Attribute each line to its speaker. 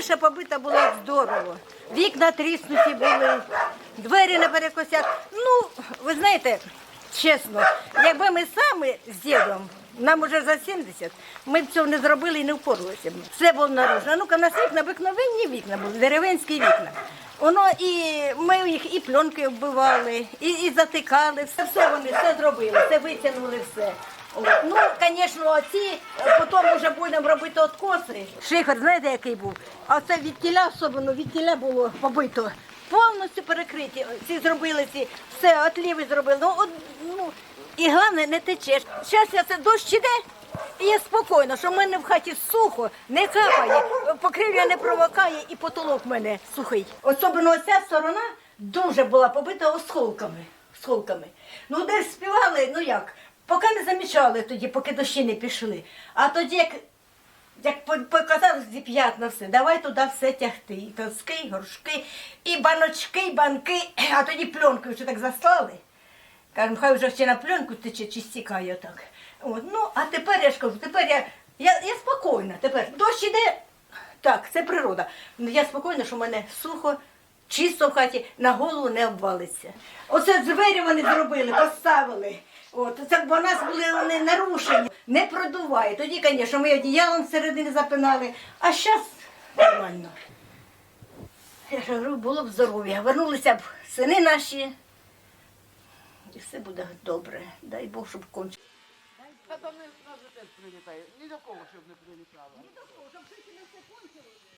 Speaker 1: Криша побита була здорово. Вікна тріснуті були, двері на перекосях. Ну, ви знаєте, чесно, якби ми самі з дідом, нам уже за 70, ми б цього не зробили і не впоралися б. Все було наружно. Ну-ка, у нас вікна обикновенні вікна були, деревенські вікна. Воно і ми їх і пленки вбивали, і, і затикали, все, все вони все зробили, все витягнули, все. Ну, звісно, оці е, потім вже будемо робити откоси. Шифер, знаєте, який був? А це від тіля особливо, від тіля було побито. Повністю перекриті. Ці зробили ці, все, отліви зробили. Ну, от, ну, і головне, не течеш. Зараз я це дощ іде, і я спокійно, що в мене в хаті сухо, не капає, покрівля не провокає і потолок в мене сухий. Особливо ця сторона дуже була побита осколками. осколками. Ну, де співали, ну як, поки не замічали тоді, поки дощі не пішли. А тоді, як як показали ці п'ятна все, давай туди все тягти. І тоски, і горшки, і баночки, і банки, а тоді пленкою ще так заслали. Кажемо, хай вже ще на пленку тече чи стікає так. От, ну, а тепер я ж кажу, тепер я, я, я спокійна. Тепер дощ іде, так, це природа. Я спокійна, що в мене сухо, чисто в хаті, на голову не обвалиться. Оце двері вони зробили, поставили. От, це бо у нас були вони нарушені, не продуває. Тоді, звісно, ми одіялом всередині запинали, а зараз нормально. Я ж говорю, було б здоров'я. Вернулися б сини наші, і все буде добре. Дай Бог, щоб кончилося.
Speaker 2: Та там не нас теж прилітає. Ні до кого, щоб не прилітало.